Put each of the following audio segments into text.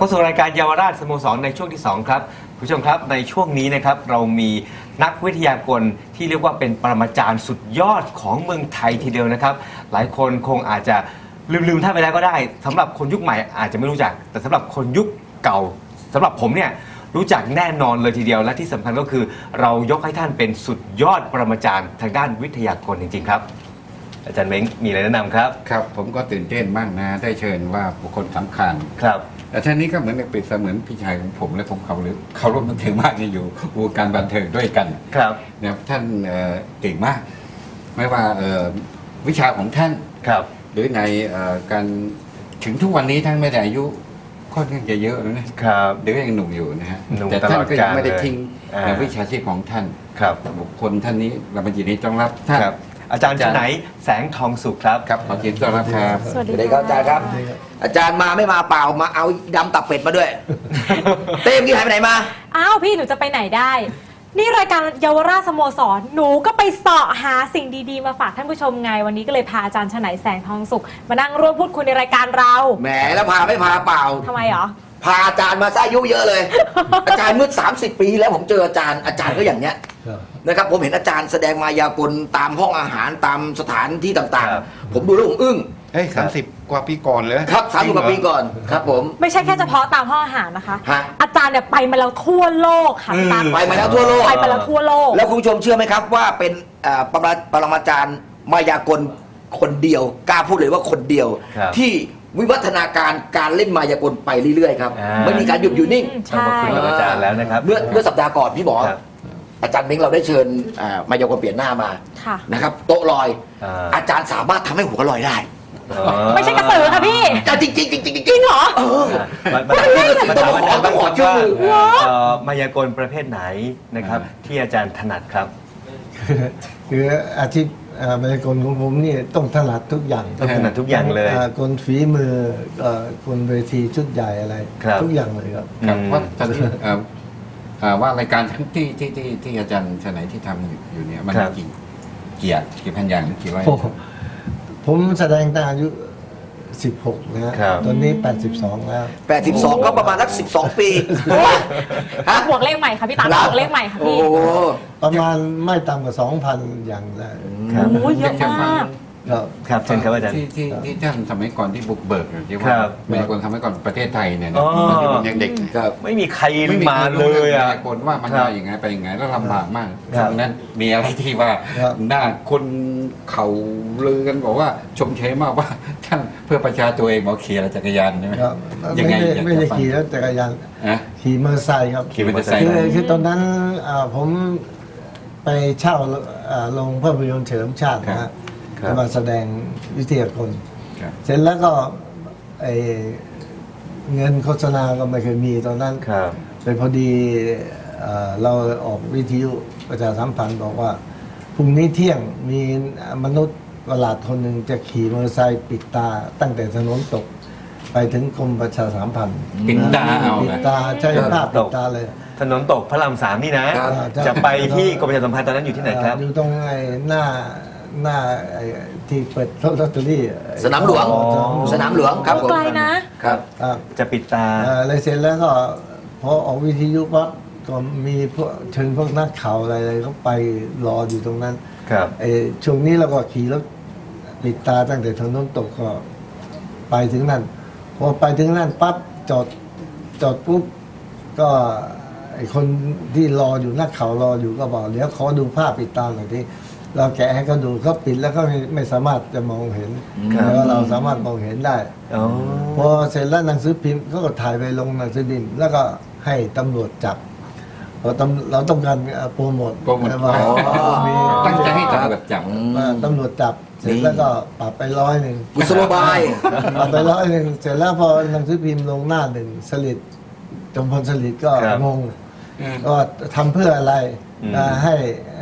เข้าสู่รายการเยาวราชสโมสรในช่วงที่ 2 ครับคุณผู้ชมครับในช่วงนี้นะครับเรามีนักวิทยากรที่เรียกว่าเป็นปรมาจารย์สุดยอดของเมืองไทยทีเดียวนะครับ หลายคนคงอาจจะลืมๆท่านไปแล้วก็ได้สำหรับคนยุคใหม่อาจจะไม่รู้จัก แต่สำหรับคนยุคเก่าสำหรับผมเนี่ยรู้จักแน่นอนเลยทีเดียว และที่สำคัญก็คือ เรายกให้ท่านเป็นสุดยอดปรมาจารย์ทางด้านวิทยากรจริง ๆ ครับอาจารย์เม้งมีอะไรแนะนำครับ ครับ ผมก็ตื่นเต้นมากนะ ได้เชิญว่าบุคคลสำคัญครับ แต่ท่านนี้ก็เหมือนกับเป็นเสมือนพี่ชายของผมและผมเขาหรือเขาร่วมบันเทิงมากที่อยู่วงการบันเทิงด้วยกันครับนะครับท่านเอ่อเก่งมาก ไม่ว่าเอ่อวิชาของท่านครับหรือในเอ่อการถึงทุกวันนี้ท่านไม่ได้อายุค่อนข้างจะเยอะแล้วนะครับเดี๋ยวยังหนุ่มอยู่นะฮะหนุ่มแต่ท่านก็ยังไม่ได้ตลอดกาลเลยทิ้งอ่าในวิชาชีพของท่านครับบุคคลท่านนี้เราบัญชีนี้ต้องรับท่าน ครับอาจารย์ชไหนแสงทองสุขครับ ครับขอเชิญต้อนรับครับสวัสสวัสดีดีครับอาจารย์ครับ อาจารย์มาไม่มาเปล่ามาเอาดำตับเป็ดมาด้วย เต้เมื่อกี้หายไปไหนมา อ้าวพี่หนูจะไปไหนได้ นี่รายการเยาวราชสโมสร หนูก็ไปเสาะหาสิ่งดีๆ มาฝากท่านผู้ชมไง วันนี้ก็เลยพาอาจารย์ฉไหนแสงทองสุข มานั่งร่วมพูดคุยในรายการเราแหมแล้วพาไม่พาเปล่า ทำไมเหรอ พาอาจารย์มาซะอายุเยอะเลย อาจารย์เมื่อ30 ปีที่แล้วผมเจออาจารย์อาจารย์ก็อย่างเนี้ย นะครับผมเห็นอาจารย์แสดงมายากลตามห้องอาหารตามสถานที่ต่างครับ ๆ ผมดูแล้วผมอึ้งเฮ้ยสามสิบกว่าปีก่อนเลยครับสามสิบกว่าปีก่อนครับผม ไม่ใช่แค่เฉพาะตามห้องอาหารนะคะ ฮะ อาจารย์เนี่ยไปมาแล้วทั่วโลกค่ะพี่ตั๊กไปมาแล้วทั่วโลก ไปมาแล้วทั่วโลก แล้วคุณผู้ชมเชื่อไหมครับว่าเป็นเอ่อปรมาปรมาจารย์มายากลคนเดียวกล้าพูดเลยว่าคนเดียว ครับ ที่วิวัฒนาการการเล่นมายากลไปเรื่อยๆครับอ่าไม่มีการหยุดอยู่นิ่ง ใช่ ขอบคุณอาจารย์แล้วนะครับ เมื่อเมื่อสัปดาห์ก่อนพี่หมอครับ อาจารย์เม้งเราได้เชิญอ่ามายากลเปลี่ยนหน้ามาค่ะ นะครับโต๊ะลอย อ่า อาจารย์สามารถทำให้หัวลอยได้อ๋อไม่ใช่กระสือค่ะพี่อาจารย์จริงจริงจริงจริงจริงเหรอเออมามาไม่ได้สิมาถามอาจารย์ต้องขอว่าชื่อเอ่อมายากลประเภทไหนนะครับ ที่อาจารย์ถนัดครับ คืออาชีพเอ่อมายากลของผมนี่ต้องถนัดทุกอย่างต้องถนัดทุกอย่างเลยอ่คนฝีมือเอ่อคนเวทีชุดใหญ่อะไร ครับ ทุกอย่างเลยครับ ครับอืม ว่าตอนนี้เอ่อเอ่อว่ารายการที่ที่ที่ที่อาจารย์ชไหนที่ทำอยู่อยู่เนี่ยมันครับ กี่เกียรติกี่พันอย่างหรือกี่ร้อยโอ้โหผมแสดงตั้งอายุ 16 นะฮะครับ ตอนนี้ 82 แล้วแปดสิบสองก็ประมาณสักสิบสองปีฮะบวกเลขใหม่ค่ะพี่ตั๊กบวกเลขใหม่ค่ะโอ้พี่ โห ประมาณไม่ต่ำกว่า 2,000 อย่างแรกครับ โอ้ยเยอะมาก ครับ ครับเชิญครับอาจารย์ ที่ที่ที่ท่านสมัยก่อนที่บุกเบิกที่ครัว่าบมายากลสมัยก่อนประเทศไทยเนี่ยอ๋นะอตอนที่ผมยังเด็กเนี่ยครับ ไม่มีใครไม่มีมาใครเลรู้ยเรื่องอะมายากลว่ามันครับมาอย่างไงไปยังไงแล้วลำบากมากครับดังนั้นมีอะไรที่ว่าครับหน้าคนเขาลือกันบอกว่าชมเชยมากว่า ท่านเพื่อประชาตัวเองหมอขี่อะไรจักรยานใช่ไหมครับยังไม่ไงได้อยากไม่ได้จะฟังขี่รถจักรยานนะ ขี่มอเตอร์ไซค์ครับขี่มอเตอร์ไซค์ คือคือตอนนั้นอ่าผมไปเช่าอ่าโรงภาพยนตร์เฉลิมชาตินะฮะ ครับจะมาแสดงวิทยากรครับเสร็จแล้วก็ไอเงินโฆษณาก็ไม่เคยมีตอนนั้นครับเป็นพอดีเอ่อเราออกวิทยุประชาสัมพันธ์บอกว่าพรุ่งนี้เที่ยงมีมนุษย์ประหลาดคนหนึ่งจะขี่มอเตอร์ไซค์ปิดตาตั้งแต่ถนนตก ไปถึงกรมประชาสัมพันธ์ปิดตาเอาปิดนะ ตาใช้ครับภาพปิดตาเลย ถนนตกพระรามสามนี่นะ ครับ จะไปที่กรมประชาสัมพันธ์ตอนนั้นอยู่ที่ไหนครับเอยู่ตรงไอ้หน้า หน้าไอ้ที่เปิดลอตเตอรี่สนามหลวง อ๋อ สนามหลวงครับผมไกลนะ ครับ ครับ จะปิดตา เอ่อเลยเสร็จแล้วก็พอออกวิทยุปั๊บก็มีพวกเชิญพวกนักข่าวอะไรๆเขาไปรออยู่ตรงนั้นครับ ไอ้ช่วงนี้เราก็ขี่รถปิดตาตั้งแต่ถนนตกก็ไปถึงนั่นพอไปถึงนั่นปั๊บจอดจอดปุ๊บก็ไอ้คนที่รออยู่นักข่าวรออยู่ก็บอกเดี๋ยวขอดูภาพปิดตาหน่อยที่ เราแกะให้เขาดูเขาปิดแล้วก็ไม่ไม่สามารถจะมองเห็นครับ แต่ว่าเราสามารถมองเห็นได้ อ๋อ พอเสร็จแล้วหนังสือพิมพ์เขาก็ถ่ายไปลงหนังสือพิมพ์แล้วก็ให้ตำรวจจับเพราะตำเราต้องการเอ่อโปรโมทโปรโมท ว่าอ๋อมีตั้งใจให้ตำรวจจับว่าตำรวจจับ เสร็จแล้วก็ปรับไปร้อยหนึ่งกุศโลบาย ปรับไปร้อยหนึ่งเสร็จแล้วพอหนังสือพิมพ์ลงหน้าหนึ่งสลิดจมพลสลิดก็ครับ งงว่าทำเพื่ออะไรอืมอ่า ให้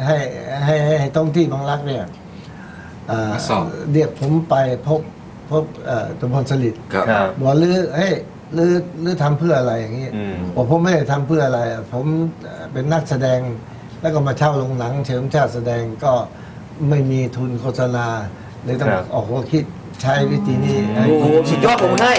ให้ให้ให้ให้ท้องที่บางรักเนี่ยอ่ามาสอบเรียกผมไปพบพบเอ่อจมพลสลิดครับครับบอกลือเฮ้ยลือลือทำเพื่ออะไรอย่างนี้อืมบอกผมไม่ได้ทำเพื่ออะไรอะผมเอ่อเป็นนักแสดงแล้วก็มาเช่าโรงหนัง เฉลิมชาติแสดงก็ไม่มีทุนโฆษณาเลยต้องครับออกหัวคิด ใช้วิธีนี้โอ้โหสุดยอดผมให้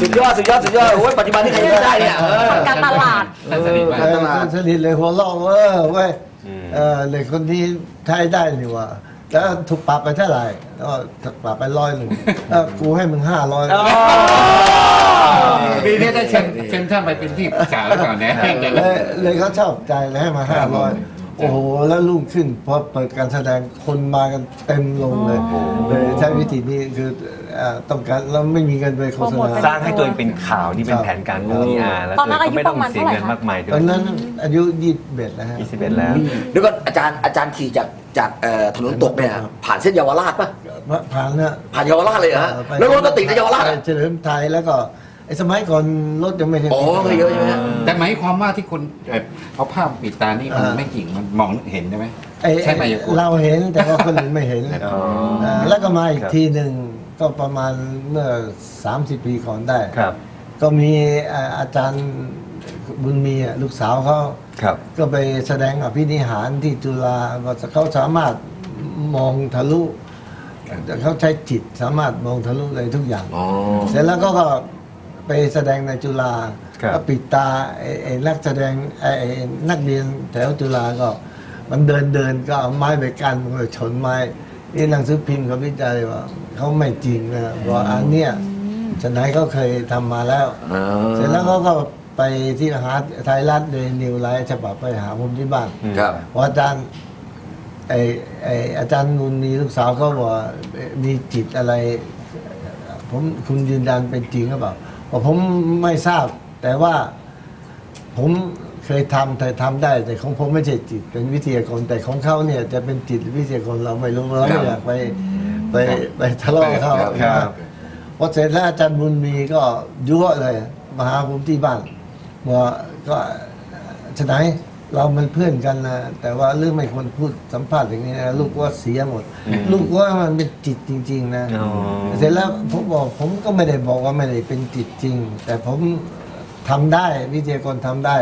สุดยอดสุดยอดสุดยอดโอ้ยปัจจุบันที่ใครยังไม่ได้เนี่ยเออทำการตลาดท่านสนิทมากเออคนสนิทเลยหัวเราะเออเว้ยอืมเออเลยคนที่ใช้ได้นี่ว่าแล้วถูกปรับไปเท่าไหร่ก็ถูกปรับไปร้อยหนึ่งแล้วกูให้มึงห้าร้อยปีนี้ได้เชิญเชิญท่านไปเป็นที่ปรึกษาแล้วก่อนนะเลยเลยเขาชอบใจเลยให้มาห้าร้อย โอ้โหแล้วรุ่งขึ้นพอเปิดการแสดงคนมากันเต็มลงเลยเลยใช้วิธีนี้คือเอ่อต้องการแล้วไม่มีเงินไปโฆษโปรโมทณาสร้างให้ตัวเองเป็นข่าวนี่เป็นแผนการ PR แล้วตอนนั้นตัวเองก็ไม่ต้องอายุประมาณเสียเงินเท่าไหร่คะมากมายด้วตอยนนั้นอายุยี่สิบเอ็ดแล้วฮะ21แล้วเดี๋ยวก่อนอาจารย์อาจารย์ขี่จากจากเอ่อถนนตกเนี่ยผ่านเส้นเยาวราชป่ะผ่านนะผ่านเยาวราชเลยเหรอฮะไปแล้วรถก็ติดในเยาวราชไปอะเฉลิมไทยแล้วก็ ไอ้สมัยก่อนรถยังไม่ใช่อ๋อก็เยอะใช่ไหมฮะแต่หมายความว่าที่คุณเอ่อเอาผ้าปิดตานี่มันอ่า ไม่จริงมันมองเห็นได้ไหมไอ้ใช่ไหมายากลเราเห็นแต่ว่าคนอื่นไม่เห็นอ๋ออ่าแล้วก็มาอีกครับทีหนึ่งก็ประมาณเมื่อ 30 ปีก่อนได้ ครับ ก็มีอ่าอาจารย์บุญมีอะลูกสาวเขาครับ ก็ไปแสดงอภินิหารที่จุฬาว่าเขาสามารถมองทะลุเขาใช้จิตสามารถมองทะลุเลยทุกอย่าง อ๋อ เสร็จแล้วก็ก็ ไปแสดงในจุฬาครับ ก็ปิดตาไอ้ไอ้นักแสดงไอ้ไอ้นักเรียนแถวจุฬาก็ มันเดินเดินก็เอาไม้ไปกันมันก็ชนไม้นี่หนังสือพิมพ์เขาวิจัยว่าเขาไม่จริงนะว่าอันเนี้ยฉะนั้นเขาเคยทำมาแล้ว อ่า เสร็จแล้วเขาก็ไปที่หาไทยรัฐในนิวไลท์ฉบับไปหาผมที่บ้าน ครับว่าอาจารย์ไอไออาจารย์นุนมีลูกสาวเขาบอกว่ามีจิตอะไร ผมคุณยืนยันเป็นจริงหรือเปล่าบอก ผมไม่ทราบ แต่ว่าผมเคยทำแต่ทำได้ แต่ของผมไม่ใช่จิตเป็นวิทยากรแต่ของเขาเนี่ยจะเป็นจิตหรือวิทยากรเราไม่รู้เราไม่อยากไปไปไปทะเลาะกับเขาครับครับพอเสร็จแล้วอาจารย์บุญมีก็ยั่วเลยมาหาผมที่บ้านว่าก็ฉะไหน เรามันเพื่อนกันนะแต่ว่าเรื่องไม่ควรพูดสัมภาษณ์อย่างนี้นะลูกว่าเสียหมด ลูกว่ามันเป็นจิตจริง ๆ นะอ๋อเสร็จแล้วผมบอกผมก็ไม่ได้บอกว่าไม่ได้เป็นจิตจริง แต่ผมทำได้วิทยากรทำได้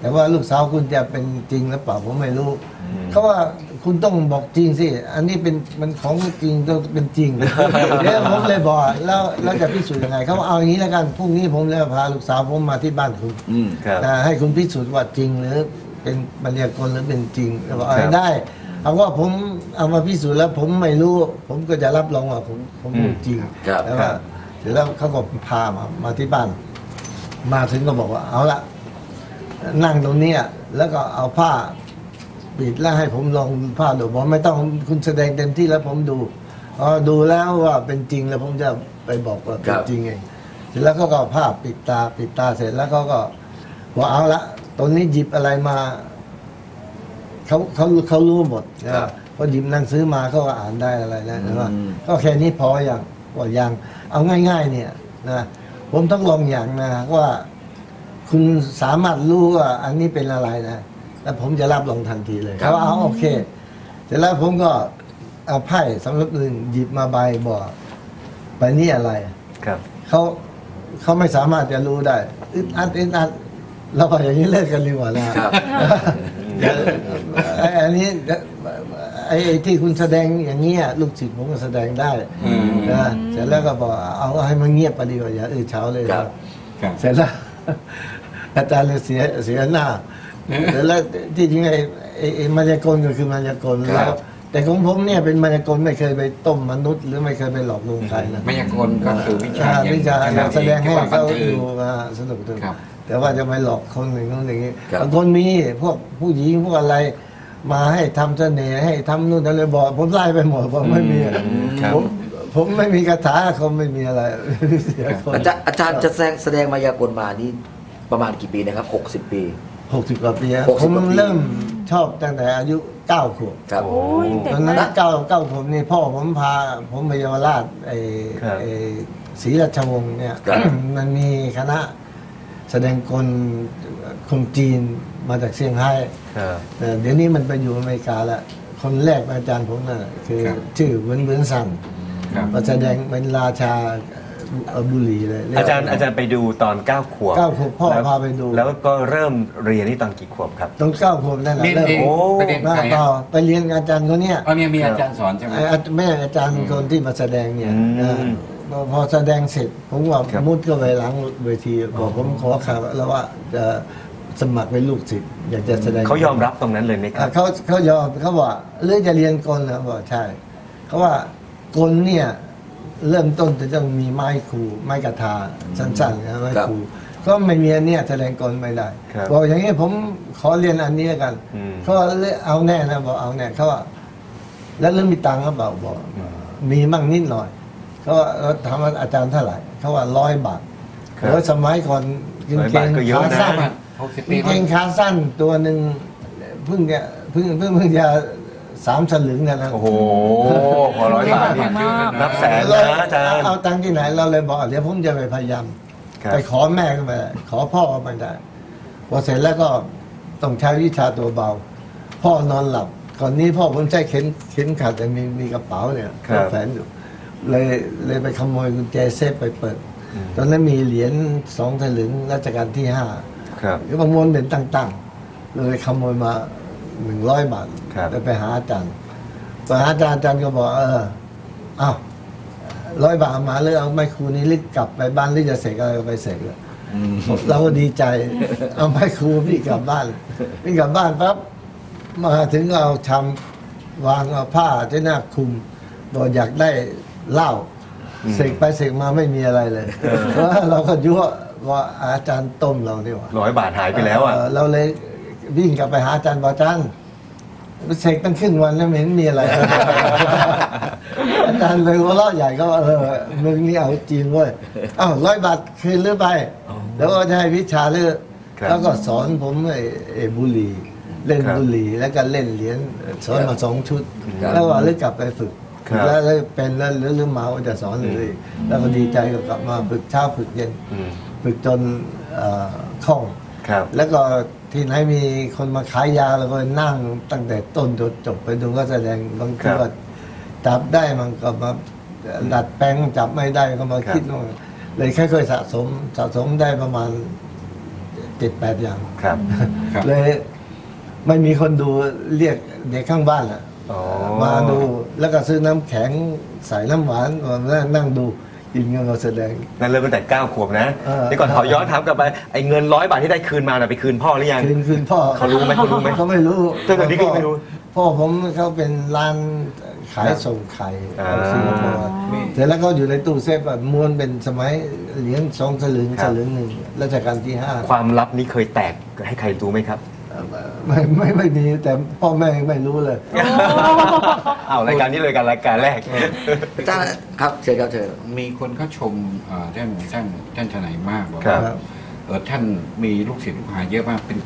แต่ว่าลูกสาวคุณจะเป็นจริงหรือเปล่าผมไม่รู้เขาว่าคุณต้องบอกจริงสิ อันนี้เป็นมันของจริงต้องเป็นจริงเดี๋ยวผมเลยบอกแล้วแล้วจะพิสูจน์ยังไงเขาว่าเอาอย่างนี้แล้วกันพรุ่งนี้ผมจะพาลูกสาวผมมาที่บ้านคุณอืมครับนะให้คุณพิสูจน์ว่าจริงหรือ เป็นบรรยากรหรือเป็นจริงแล้วบอกเอาครับได้ เอาว่าผมเอามาพิสูจน์แล้วผมไม่รู้ ผมก็จะรับรองว่าผมผมพูดจริงครับ แล้วก็เสร็จแล้วเขาก็พามามาที่บ้าน มาถึงก็บอกว่าเอาละนั่งตรงเนี้ยแล้วก็เอาผ้าปิดแล้วให้ผมลองผ้าดูบอกไม่ต้องคุณแสดงเต็มที่แล้วผมดูอ๋อดูแล้วว่าเป็นจริงแล้วผมจะไปบอกว่าเป็นจริงเองเสร็จแล้วเขาก็เอาผ้าปิดตาปิดตาเสร็จแล้วเขาก็บอกเอาละ ตรงนี้หยิบอะไรมาเขาเขาเขารู้หมดนะพอหยิบหนังสือมาเขาก็อ่านได้อะไรแล้วใช่ไหมก็แค่นี้พออย่างว่าอย่างเอาง่าย ๆ เนี่ยนะผมต้องลองอย่างนะว่า คุณสามารถรู้ว่า อันนี้เป็นอะไรนะแล้วผมจะรับรองทันทีเลยครับเขาว่าเอาโอเคเสร็จแล้วผมก็เอาไพ่สำรับหนึ่งหยิบมาใบบอกใบนี้อะไร ครับเขาเขาไม่สามารถจะรู้ได้อึดอัดอึดอัด เราก็อย่างนี้เลิกกันดีกว่านะครับเดี๋ยวไอ้อันนี้ไอ้ไอ้ที่คุณแสดงอย่างเงี้ยลูกศิษย์ผมก็แสดงได้อืมนะเสร็จแล้วก็บอกเอาให้มันเงียบไปดีกว่าอย่าเออเช้าเลยครับครับเสร็จแล้วอาจารย์เลยเสียเสียหน้าเสร็จแล้วที่จริงไอ้ไอ้ไอ้มายากลก็คือมายากลครัแล้บวแต่ของผมเนี่ยเป็นมายากลไม่เคยไปต้มมนุษย์ หรือไม่เคยไปหลอกลวงใครนะมายากลก็คือวิชาอ่วิชาอย่างแสดงให้ที่ว่เขาบันเทิงดูอ่าสนุกสนุกครับ แต่ว่าจะไม่หลอกคนหนึ่งคนอย่างนี้ครับบางคนมีพวกผู้หญิงพวกอะไร มาให้ทำเสน่ห์ให้ทำนู่นทำนี่บอกผมไล่ไปหมดผมไม่มีครับผมผมไม่มีคาถาเขาไม่มีอะไรเสียคนอาจารย์อาจารย์จะแสดงแสดงมายากลมานี่ประมาณกี่ปีนะครับหกสิบปีหกสิบกว่าปีอะหกผสิบมกว่าปีเริ่มชอบตั้งแต่อายุเก้าขวบครับโอ้ยเด็กตอนนั้นมากเก้าเก้าขวบนี่พ่อผมพาผมไปเยาวราชไอ้ครับไอ้ศรีราชวงศ์เนี่ยครับมันมีคณะ แสดงกลคนจีนมาจากเซี่ยงไฮ้ครับเอ่อเดี๋ยวนี้มันไปอยู่อเมริกาแล้ว คนแรกเป็นอาจารย์ผมน่ะคือครับชื่อเหวินเหวินซันครับมาแสดงเป็นราชา เอ่อบุรีเลยเกอาจารย์อาจารย์ไปดูตอน9ขวบเก้าขวบพ่อแล้วพาไปดู แล้วก็เริ่มเรียนที่ตอนกี่ขวบครับตรงเก้าขวบนั่นแหละเรียนเริ่มเองโอ้ไปเรียนมาใครต่ออะไปเรียนกับอาจารย์คนเนี้ยอ๋อเนี่ยมีอาจารย์สอนใช่ไหมไอ้อาแม่อาจารย์คนที่มาแสดงเนี่ยอืมเออพอพอแสดงเสร็จผมว่าครับมุดก็ไปหล้างเวทีบอกผมขอข่าวแล้วว่าจะสมัครเป็นลูกศิษย์อยากจะแสดงเขายอมรับตรงนั้นเลยไหมคอะรับเขาเขายอมเขาบอกเรื่องจะเรียนกลเหรอบอกใช่เขาว่ากลเนี่ย เริ่มต้นจะต้องมีไม้ครูไม้กระทาสั้นๆนะไม้ครับครูก็ไม่มีอันเนี้ยแสดงกลไม่ได้ครับบอกอย่างนี้ผมขอเรียนอันนี้กันอืมเขาว่าเอาแน่นะบอกเอาแน่เขาว่าแล้วเรื่องมีตังค์ก็บอกบอกอืมมีมั่งนิดหน่อยเขาว่าเออถามว่าอาจารย์เท่าไหร่เขาว่าร้อยบาทครับแล้วสมัยก่อนกางร้อยเกบาทงก็เยอะขานะสั้นหกสิบกาปีงเกงขาสั้นตัวหนึ่งเพิ่งจะเพิ่งเพิ่งเพิ่งจะ สามสลึงเนยนะโอ้โหพอร้อยบาทนี่มากนับแสนเรานะอาจารย์เอาตังค์ที่ไหนเราเลยบอกเดี๋ยวผมจะไปพยายามครับไปขอแม่ก็ไม่ได้ขอพ่อก็ไม่ได้พอเสร็จแล้วก็ต้องใช้วิชาตัวเบา พ่อนอนหลับก่อนนี้พ่อผมใช้เข็นเข็นขัดแต่มีมีกระเป๋าเนี่ยครับแฝนอยู่เลยเลยไปขโมยกุญแจเซฟไปเปิดอืมตอนนั้นมีเหรียญสองสลึงรัชกาลที่ห้าครับก็ประมวลเป็นตั้งๆ เลยขโมยมา หนึ่งร้อยบาทครับแล้วไปหาอาจารย์ไปหาอาจารย์อาจารย์ก็บอกเอออ้าวร้อยบาทเอามาเลยเอาไม้ครูนี้รีบกลับไปบ้านรีบจะเสกอะไรก็ไปเสกเลย อืม เราก็ดีใจ เอาไม้ครูพี่กลับบ้านพี่กลับบ้านปั๊บมาถึงก็เอาชำวางเอาผ้าที่หน้าคลุมบอกอยากได้เหล้าอืมเสกไปเสกมาไม่มีอะไรเลยเพราะว่าเราก็ยั่วว่าอาจารย์ต้มเราดีกว่าร้อยบาทหายไปแล้วอะ เเราเลย วิ่งกลับไปหาอาจารย์บอกอาจารย์เสกตั้งครึ่งวันแล้วไม่เห็นมีอะไร อาจารย์เลยหัวเราะใหญ่ก็ว่าเออมึงนี่เอาจริงเว้ยอ้าวร้อยบาทคืนหรือไป แล้วก็จะให้วิชาเลือกครับแล้วก็สอนผมไอ้ไอ้บุหรี่เล่นครับบุหรี่แล้วก็เล่นเหรียญสอนมาสองชุด ครับแล้วว่าเลือกกลับไปฝึก ครับ แล้วแล้วเป็นแล้วหรือหรือเมาจะสอนเลย แล้วก็ดีใจก็กลับมาฝึกเช้าฝึกเย็น อืม ฝึกจนเอ่อคล่อง ครับ แล้วก็ ที่ไหนมีคนมาขายยาเราก็นั่งตั้งแต่ต้นจนจบไปดูก็แสดงบางทีครับว่าจับได้มันก็มาดัดแปลงจับไม่ได้ก็มาครับคิดว่าเลยค่อยๆสะสมสะสมได้ประมาณเจ็ดแปดอย่างครับครับเลยไม่มีคนดูเรียกเด็กข้างบ้านอะอ๋อมาดูแล้วก็ซื้อน้ำแข็งใส่น้ำหวานมานั่งดู กินกันมาแสดง นั่นเริ่มตั้งแต่9ขวบนะเออ เดี๋ยวก่อนขอย้อนถามกลับไปไอ้เงินร้อยบาทที่ได้คืนมาน่ะไปคืนพ่อหรือยัง คืนคืนพ่อเขารู้ไหมเขารู้ไหมเขาไม่รู้จนตอนนี้ก็ยังไม่รู้พ่อผมเขาเป็นร้านขายส่งไข่อ่า ของสิงคโปร์เสร็จแล้วเขาอยู่ในตู้เซฟแบบม้วนเป็นสมัยเหรียญสองสลึงครัสบลึงหนึ่งรัชกาลที่ห้า ความลับนี้เคยแตกให้ใครรู้ไหมครับ ไม่ไม่ไม่มีแต่พ่อแม่ไม่รู้เลยอ้าวรายการนี้เลยการรายการแรก อาจารย์ครับเชิญครับเชิญ มีคนเขาชมเอ่อท่านท่านท่านทนายมากบอกครัว่าบเออท่านมีลูกศิษย์ลูกหาเยอะมากเป็น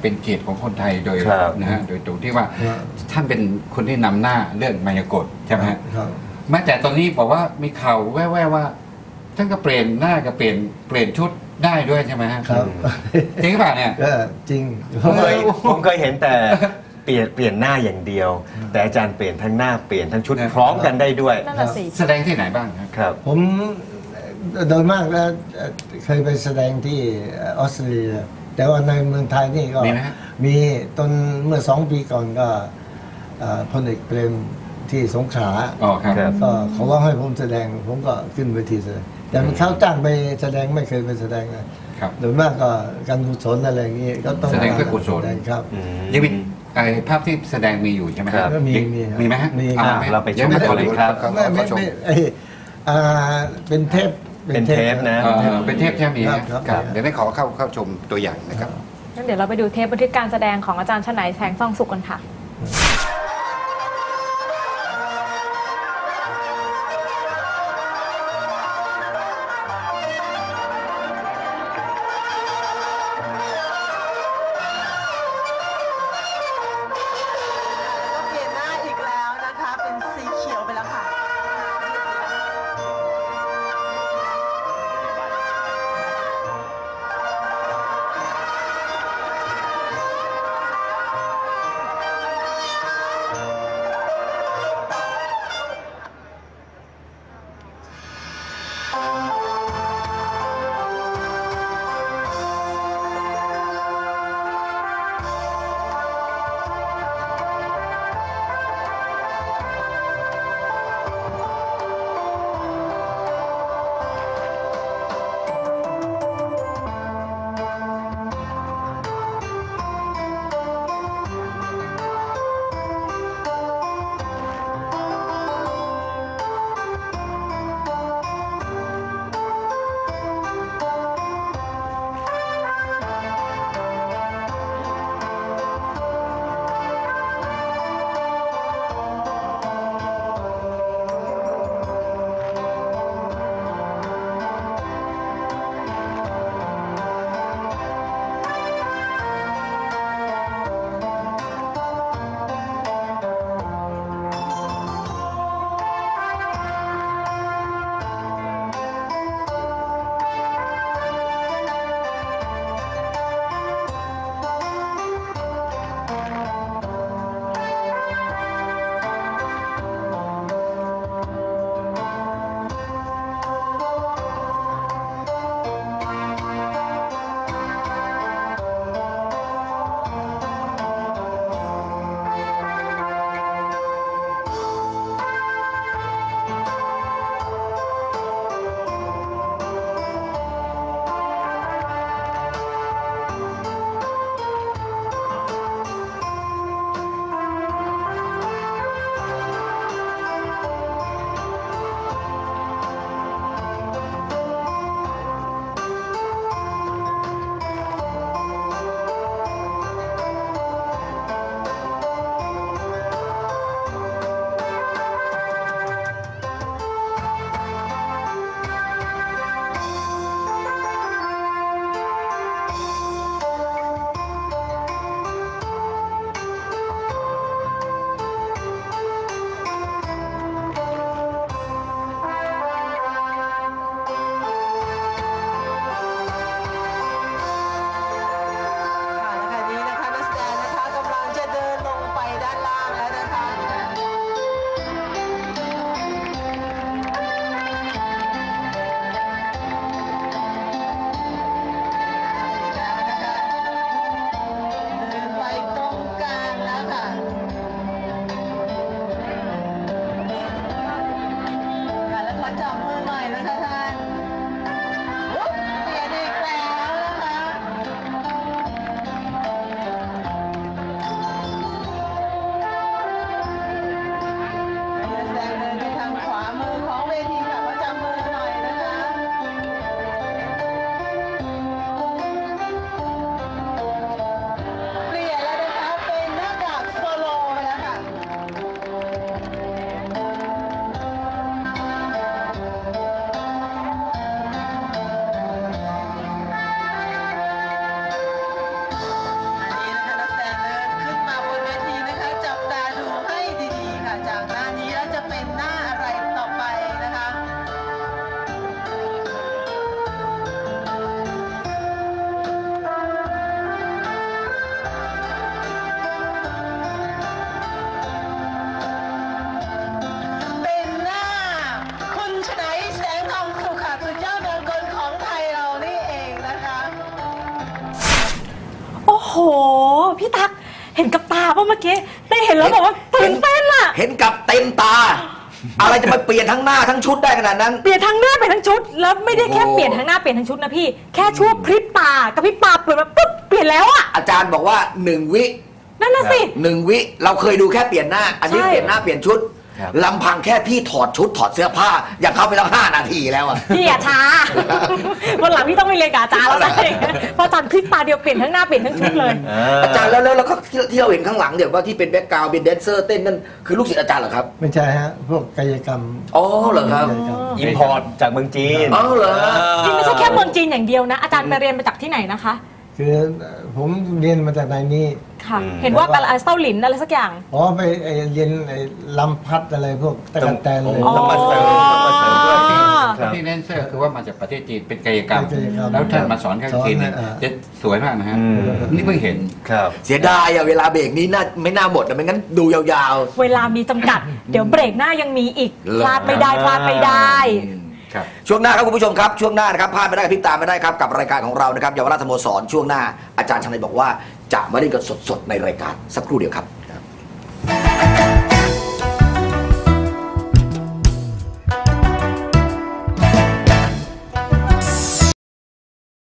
เป็นเกียรติของคนไทยโดยครับนะฮะโดยตรงที่ว่าครับท่านเป็นคนที่นำหน้าเรื่องมายากลใช่ไหมฮะครับ แม้แต่ตอนนี้บอกว่ามีข่าวแว่วๆว่า ท่านก็เปลี่ยนหน้าก็เปลี่ยนเปลี่ยนชุด ได้ด้วยใช่ไหมฮะครับจริงหรือเปล่าเนี่ยก็จริงผมเคยผมเคยเห็นแต่เปลี่ยนเปลี่ยนหน้าอย่างเดียว แต่อาจารย์เปลี่ยนทั้งหน้าเปลี่ยนทั้งชุดครับพร้อมกันได้ด้วยนั่นน่ะสิแสดงที่ไหนบ้างครับครับผมโดยมากแล้วเอ่อเคยไปแสดงที่ออสเตรเลียแต่ว่าในเมืองไทยนี่ก็มีไหมฮะมีตอนเมื่อสองปีก่อนก็เอ่อพลเอกเปรม ที่สงขลาอ๋อครับครับ ก็เขาว่าให้ผมแสดง ผมก็ขึ้นเวทีแสดงแต่มันเขาจ้างไปแสดงไม่เคยไปแสดงนะครับ โดยมากก็การกุศลอะไรอย่างงี้ก็ต้องแสดงเพื่อกุศล แสดงครับอืมยังมีไอ้ภาพที่แสดงมีอยู่ใช่ไหมครับก็มียังมีครับมีไหมฮะมีอ่ครับหเราไปชมยังกันเลยครับ ไม่ไม่ไม่เอ้ยอ่าเป็นเทปเป็นเทปนะ เอ่อเป็นเทปใช่ไหมครับครับ ครับเดี๋ยวได้ขอเข้าเข้าชมตัวอย่างนะครับ งั้นเดี๋ยวเราไปดูเทปบันทึกการแสดงของอาจารย์ชนัยแสงซองสุขกันค่ะ เมื่อกี้ได้เห็นแล้วบอกว่าตื่นเต้นอะเห็นกับเต็มตา อะไรจะมาเปลี่ยนทั้งหน้าทั้งชุดได้ขนาดนั้น เปลี่ยนทั้งหน้าเปลี่ยนทั้งชุด แล้วไม่ได้แค่โอ้โหเปลี่ยนทั้งหน้าเปลี่ยนทั้งชุดนะพี่ แค่ชั่วพริบตากับพริบตาเปลี่ยนมาปุ๊บเปลี่ยนแล้วอะอาจารย์บอกว่าหนึ่งวินั่นน่ะสิหนึ่งวิเราเคยดูแค่เปลี่ยนหน้า อันนี้ใช่เปลี่ยนหน้าเปลี่ยนชุด ครับ ลำพังแค่พี่ถอดชุดถอดเสื้อผ้า อยากเข้าไปตั้งห้านาทีแล้วอะ พี่อย่าช้า วันหลังพี่ต้องไปเรียนกับอาจารย์แล้วนะเพราะอาจารย์พริบตาเดียวเปลี่ยนทั้งหน้าเปลี่ยนทั้งชุดเลยอาจารย์แล้วแล้วแล้วก็ที่ที่เราเห็นข้างหลังเดี๋ยวว่าที่เป็นแบ็กกราวด์เป็นแดนเซอร์เต้นนั่นคือลูกศิษย์อาจารย์เหรอครับไม่ใช่ฮะ พวกกายกรรมอ๋อเหรอครับกายกรรม อิมพอร์ตจากเมืองจีน อ๋อเหรอ จริงไม่ใช่แค่เมืองจีนอย่างเดียวนะ อาจารย์ไปเรียนมาจากที่ไหนนะคะ คือผมเรียนมาจากในนี้ ค่ะ อืม เห็นว่าอะไรเส้าหลินอะไรสักอย่าง อ๋อไปไอ้เรียนไอ้ลำพัดอะไรพวกตะกั่นแตนเลยโอ้ต้องมาเสริมต้องมาเสริมด้วยอ๋อครับที่แดนเซอร์คือว่ามาจากประเทศจีนเป็นกายกรรม เป็นกายกรรมแล้วท่านมาสอนข้างจีนเนี่ยสอนนะ จะสวยมากนะฮะ อืม นี่เพิ่งเห็น ครับ เสียดายอะเวลาเบรกนี้น่าไม่น่าหมดอะไม่งั้นดูยาว เวลามีจำกัด เดี๋ยวเบรกหน้ายังมีอีกเหรอพลาดไม่ได้พลาดไม่ได้ครับๆ ช่วงหน้าครับคุณผู้ชมครับช่วงหน้านะครับพลาดไม่ได้พิจารณาไม่ได้ครับกับรายการของเรานะครับเยาวราชสโมสรช่วงหน้าอาจารย์ชัยบอกว่าจะมาเล่นกันสดๆในรายการสักครู่เดียวครับ